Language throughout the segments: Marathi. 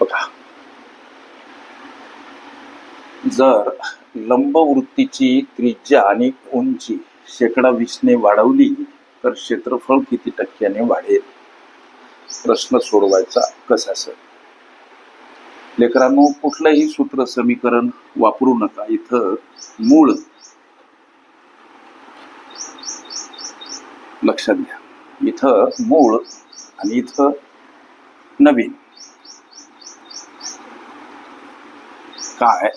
बघा. जर लंबवृत्तीची त्रिज्या आणि उंची शेकडा वीसने वाढवली तर क्षेत्रफळ किती टक्क्याने वाढेल? प्रश्न सोडवायचा कसा सर? लेकरांनो कुठलंही सूत्र समीकरण वापरू नका. इथं मूळ लक्षात घ्या. इथं मूळ आणि इथं नवीन. काय?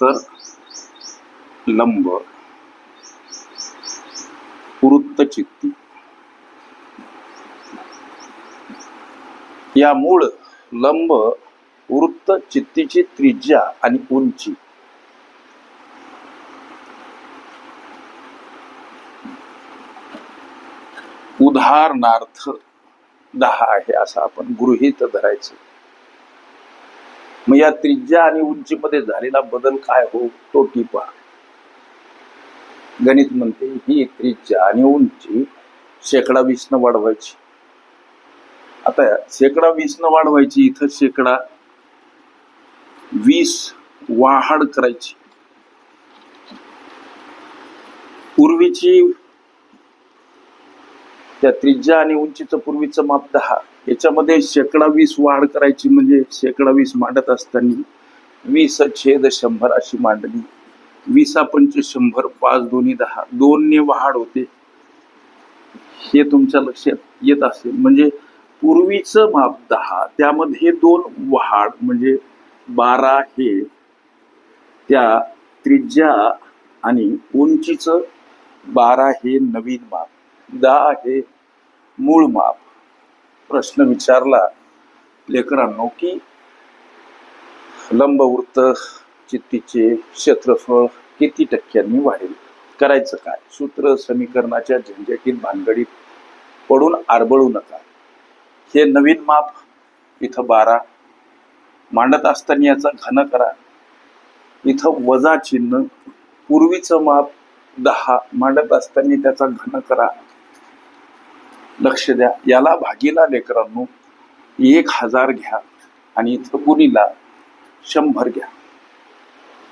तर लंब वृत्तचित्ती या मूळ लंब वृत्त चित्तीची त्रिज्या आणि उंची. उदाहरणार्थ दहा आहे असं आपण गृहीत धरायचं. मग या त्रिज्या आणि उंचीमध्ये झालेला बदल काय हो तो टिपा. गणित म्हणते ही त्रिज्या आणि उंची शेकडा वीस न वाढवायची. आता शेकडा वीस न वाढवायची इथं शेकडा वीस वाढ करायची. पूर्वीची त्या त्रिज्या आणि उंचीचं पूर्वीचं माप दहा. याच्यामध्ये शेकडा वीस वाढ करायची म्हणजे शेकडा वीस मांडत असताना वीस छेद शंभर अशी मांडणी वीसा पंच शंभर पाच दोन्ही दहा. दोनने वाढ होते. हे तुमच्या लक्षात येत असेल. म्हणजे पूर्वीचं माप दहा. त्यामध्ये दोन वाढ म्हणजे बारा हे त्या त्रिज्या आणि उंचीचं बारा हे नवीन माप. दहा हे मूळ माप. प्रश्न विचारला लेकरांनो की लंबवृत्त चित्तीचे क्षेत्रफळ किती टक्क्यांनी वाढेल? करायचं काय? सूत्र समीकरणाच्या झंझटीत भानगडीत पडून आरबळू नका. हे नवीन माप इथं बारा. मांडत असताना याचा घन करा. इथं वजा चिन्ह पूर्वीचं माप दहा. मांडत असताना त्याचा घन करा. लक्ष द्या. याला भागीला लेकरांनो एक हजार घ्या आणि इथं गुणीला शंभर घ्या.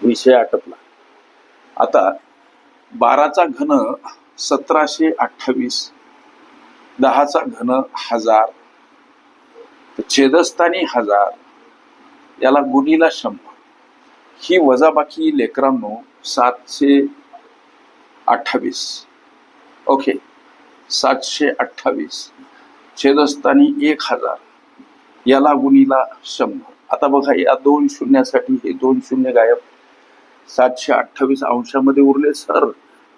विषय आटपला. आता बाराचा घन सतराशे अठ्ठावीस दहाचा घन हजार छेदस्थानी हजार याला गुणीला शंभर. ही वजाबाकी लेकरांनो सातशे अठ्ठावीस. ओके. सातशे अठ्ठावीस. छेदस्थानी एक हजार. याला गुणीला शंभर. आता बघा या दोन शून्यासाठी हे दोन शून्य गायब. सातशे अठ्ठावीस अंशामध्ये उरले सर.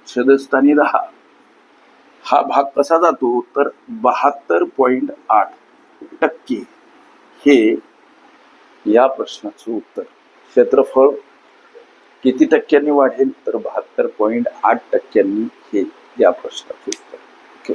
छेदस्थानी दहा. हा भाग कसा जातो? तर बहात्तर पॉईंट आठ टक्के. हे या प्रश्नाचं उत्तर. क्षेत्रफळ किती टक्क्यांनी वाढेल? तर बहात्तर पॉईंट आठ टक्क्यांनी हे या प्रश्नाचं उत्तर ओके